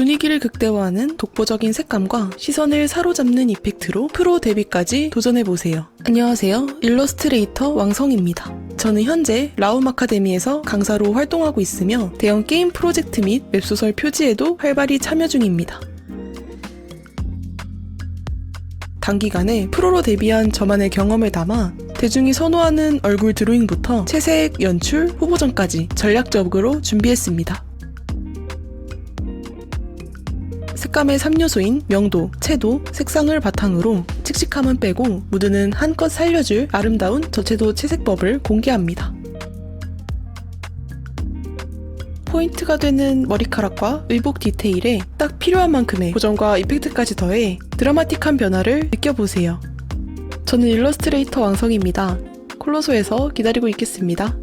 분위기를 극대화하는 독보적인 색감과 시선을 사로잡는 이펙트로 프로 데뷔까지 도전해보세요. 안녕하세요. 일러스트레이터 왕성입니다. 저는 현재 라움 아카데미에서 강사로 활동하고 있으며 대형 게임 프로젝트 및 웹소설 표지에도 활발히 참여 중입니다. 단기간에 프로로 데뷔한 저만의 경험을 담아 대중이 선호하는 얼굴 드로잉부터 채색, 연출, 후보전까지 전략적으로 준비했습니다. 색감의 3요소인 명도, 채도, 색상을 바탕으로 칙칙함은 빼고 무드는 한껏 살려줄 아름다운 저채도 채색법을 공개합니다. 포인트가 되는 머리카락과 의복 디테일에 딱 필요한 만큼의 고정과 이펙트까지 더해 드라마틱한 변화를 느껴보세요. 저는 일러스트레이터 왕성입니다. 콜로소에서 기다리고 있겠습니다.